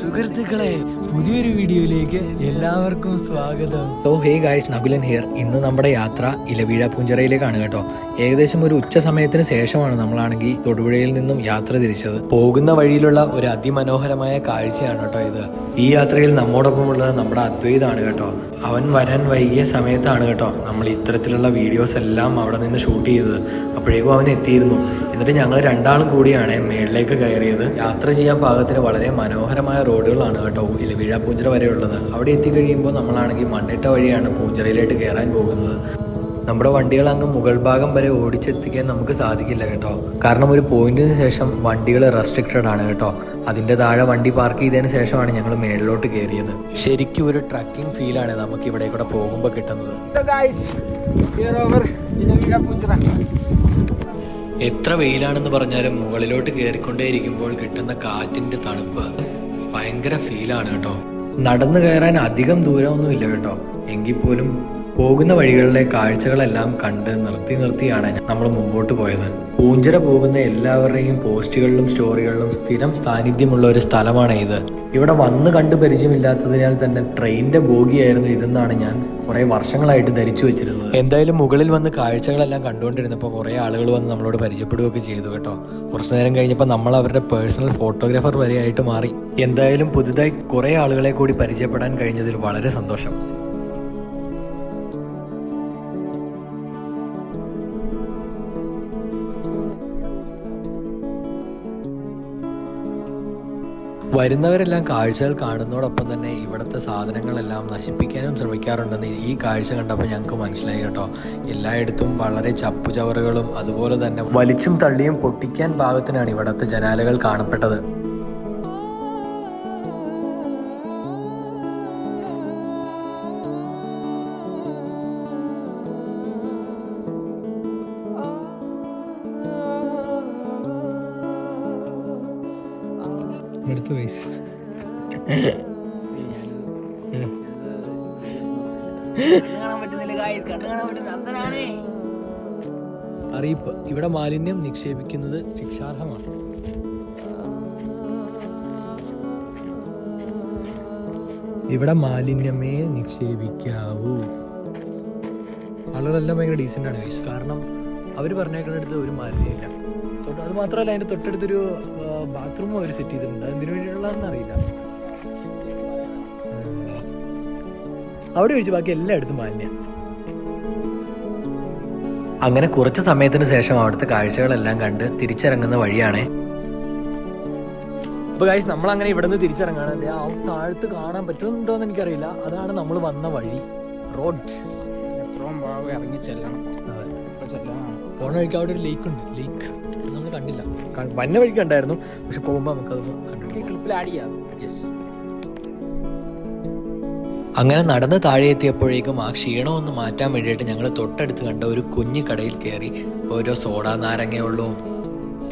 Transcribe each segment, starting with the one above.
സുഹൃത്തുക്കളെ പുതിയൊരു വീഡിയോയിലേക്ക് എല്ലാവർക്കും സ്വാഗതം. So hey guys Nakulan here ഇന്ന് നമ്മുടെ യാത്ര ഇലവീഴ പൂഞ്ചിറയിലേക്കാണ് കേട്ടോ. ഏകദേശം ഒരു ഉച്ച സമയത്തിന് ശേഷമാണ് നമ്മളാണെങ്കിൽ തൊടുപുഴയിൽ നിന്നും യാത്ര തിരിച്ചത്. പോകുന്ന വഴിയിലുള്ള ഒരു അതിമനോഹരമായ കാഴ്ചയാണ് കേട്ടോ ഇത്. ഈ യാത്രയിൽ നമ്മോടൊപ്പമുള്ളത് നമ്മുടെ അദ്വൈതാണ് കേട്ടോ. അവൻ വരാൻ വൈകിയ സമയത്താണ് കേട്ടോ നമ്മൾ ഇത്തരത്തിലുള്ള വീഡിയോസ് എല്ലാം അവിടെ നിന്ന് ഷൂട്ട് ചെയ്തത്. അപ്പോഴേക്കും അവൻ എത്തിയിരുന്നു. എന്നിട്ട് ഞങ്ങൾ രണ്ടാളും കൂടിയാണ് മേളിലേക്ക് കയറിയത്. യാത്ര ചെയ്യാൻ പാകത്തിന് വളരെ മനോഹരമായ റോഡുകളാണ് കേട്ടോ. ഇലവീഴ പൂഞ്ചിറ വരെയുള്ളത്. ഉള്ളത് അവിടെ എത്തിക്കഴിയുമ്പോൾ നമ്മളാണെങ്കിൽ മണ്ണിട്ട വഴിയാണ് പൂഞ്ചിറയിലേക്ക് കയറാൻ പോകുന്നത്. നമ്മുടെ വണ്ടികൾ അങ്ങ് മുകൾ ഭാഗം വരെ ഓടിച്ചെത്തിക്കാൻ നമുക്ക് സാധിക്കില്ല കേട്ടോ. കാരണം ഒരു പോയിന്റിന് ശേഷം വണ്ടികൾ റെസ്ട്രിക്റ്റഡ് ആണ് കേട്ടോ. അതിന്റെ താഴെ വണ്ടി പാർക്ക് ചെയ്തതിന് ശേഷമാണ് ഞങ്ങൾ മേളിലോട്ട് കയറിയത്. ശരിക്കും ഒരു ട്രക്കിംഗ് ഫീലാണ് നമുക്ക് ഇവിടെ കൂടെ പോകുമ്പോൾ കിട്ടുന്നത്. എത്ര വെയിലാണെന്ന് പറഞ്ഞാലും മുകളിലോട്ട് കയറിക്കൊണ്ടേയിരിക്കുമ്പോൾ കിട്ടുന്ന കാറ്റിന്റെ തണുപ്പ്. ഭയങ്കര ഫീലാണ് കേട്ടോ. നടന്നു കയറാൻ അധികം ദൂരമൊന്നുമില്ല കേട്ടോ. എങ്കിൽ പോലും പോകുന്ന വഴികളിലെ കാഴ്ചകളെല്ലാം കണ്ട് നിർത്തി നിർത്തിയാണ് നമ്മൾ മുമ്പോട്ട് പോയത്. പൂഞ്ചിറ പോകുന്ന എല്ലാവരുടെയും പോസ്റ്റുകളിലും സ്റ്റോറികളിലും സ്ഥിരം സാന്നിധ്യമുള്ള ഒരു സ്ഥലമാണ് ഇത്. ഇവിടെ വന്ന് കണ്ട് പരിചയമില്ലാത്തതിനാൽ തന്നെ ട്രെയിനിന്റെ ബോഗിയായിരുന്നു ഇതെന്നാണ് ഞാൻ കുറെ വർഷങ്ങളായിട്ട് ധരിച്ചു വെച്ചിരുന്നത്. എന്തായാലും മുകളിൽ വന്ന് കാഴ്ചകളെല്ലാം കണ്ടുകൊണ്ടിരുന്നപ്പോൾ കുറെ ആളുകൾ വന്ന് നമ്മളോട് പരിചയപ്പെടുകയൊക്കെ ചെയ്തു കേട്ടോ. കുറച്ചു നേരം കഴിഞ്ഞപ്പോൾ നമ്മൾ അവരുടെ പേഴ്സണൽ ഫോട്ടോഗ്രാഫർ വരെയായിട്ട് മാറി. എന്തായാലും പുതുതായി കുറെ ആളുകളെ കൂടി പരിചയപ്പെടാൻ കഴിഞ്ഞതിൽ വളരെ സന്തോഷം. വരുന്നവരെല്ലാം കാഴ്ചകൾ കാണുന്നതോടൊപ്പം തന്നെ ഇവിടുത്തെ സാധനങ്ങളെല്ലാം നശിപ്പിക്കാനും ശ്രമിക്കാറുണ്ടെന്ന് ഈ കാഴ്ച കണ്ടപ്പോൾ ഞങ്ങൾക്ക് മനസ്സിലായി കേട്ടോ. എല്ലായിടത്തും വളരെ ചപ്പുചവറുകളും അതുപോലെ തന്നെ വലിച്ചും തള്ളിയും പൊട്ടിക്കാൻ ഭാഗത്തിനാണ് ഇവിടുത്തെ ജനാലകൾ കാണപ്പെട്ടത്. അടുത്ത പൈസ അറിയിപ്പ്. ഇവിടെ മാലിന്യം നിക്ഷേപിക്കുന്നത് ശിക്ഷാർഹമാണ്. ഇവിടെ മാലിന്യമേ നിക്ഷേപിക്കാവൂ. ആളുകളെല്ലാം ഭയങ്കര ഡീസന്റ് ആണ് കാരണം അവർ പറഞ്ഞേക്കുന്നിടത്ത് ഒരു മാലിന്യമില്ല തൊട്ട് അത് മാത്രമല്ല അതിന്റെ തൊട്ടടുത്തൊരു ബാത്റൂം അവർ സെറ്റ് ചെയ്തിട്ടുണ്ട്. എന്തിനു വേണ്ടിയുള്ളതെന്ന് അറിയില്ല. അവിടെ ഒഴിച്ച് ബാക്കി എല്ലായിടത്തും മാലിന്യം. അങ്ങനെ കുറച്ച് സമയത്തിന് ശേഷം അവിടുത്തെ കാഴ്ചകളെല്ലാം കണ്ട് തിരിച്ചിറങ്ങുന്ന വഴിയാണേ. അപ്പൊ കാഴ്ച നമ്മൾ അങ്ങനെ ഇവിടെ നിന്ന് തിരിച്ചിറങ്ങാണ് ആ താഴത്ത് കാണാൻ പറ്റുന്നുണ്ടോ എന്ന് എനിക്കറിയില്ല. അതാണ് നമ്മൾ വന്ന വഴി. റോഡ്. എത്രയും ഇറങ്ങി ചെല്ലണം. അതെ. ചെല്ലണം പോണ വഴിക്ക് അവിടെ ഒരു ലേക്ക് ഉണ്ട്. ലേക്ക് നമ്മൾ കണ്ടില്ല. വന്ന വഴിക്ക് ഉണ്ടായിരുന്നു പക്ഷെ പോകുമ്പോൾ നമുക്കതൊന്നും കണ്ടിട്ടില്ല ക്ലിപ്പിൽ ആഡ് ചെയ്യാം. യെസ് അങ്ങനെ നടന്ന് താഴെ എത്തിയപ്പോഴേക്കും ആ ക്ഷീണമൊന്ന് മാറ്റാൻ വേണ്ടിയിട്ട് ഞങ്ങൾ തൊട്ടടുത്ത് കണ്ട ഒരു കുഞ്ഞു കടയിൽ കയറി ഓരോ സോഡ നാരങ്ങയുള്ളവും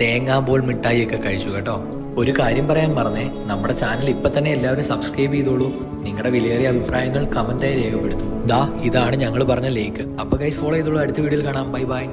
തേങ്ങാമ്പോൾ മിഠായി ഒക്കെ കഴിച്ചു കേട്ടോ. ഒരു കാര്യം പറയാൻ മറന്നേ. നമ്മുടെ ചാനൽ ഇപ്പൊ തന്നെ എല്ലാവരും സബ്സ്ക്രൈബ് ചെയ്തോളൂ. നിങ്ങളുടെ വിലയേറിയ അഭിപ്രായങ്ങൾ കമന്റായി രേഖപ്പെടുത്തും. ദാ ഇതാണ് ഞങ്ങൾ പറഞ്ഞ ലേക്ക് അപ്പൊ ഗൈസ് ഫോളോ ചെയ്തോളൂ. അടുത്ത വീഡിയോയിൽ കാണാം. Bye bye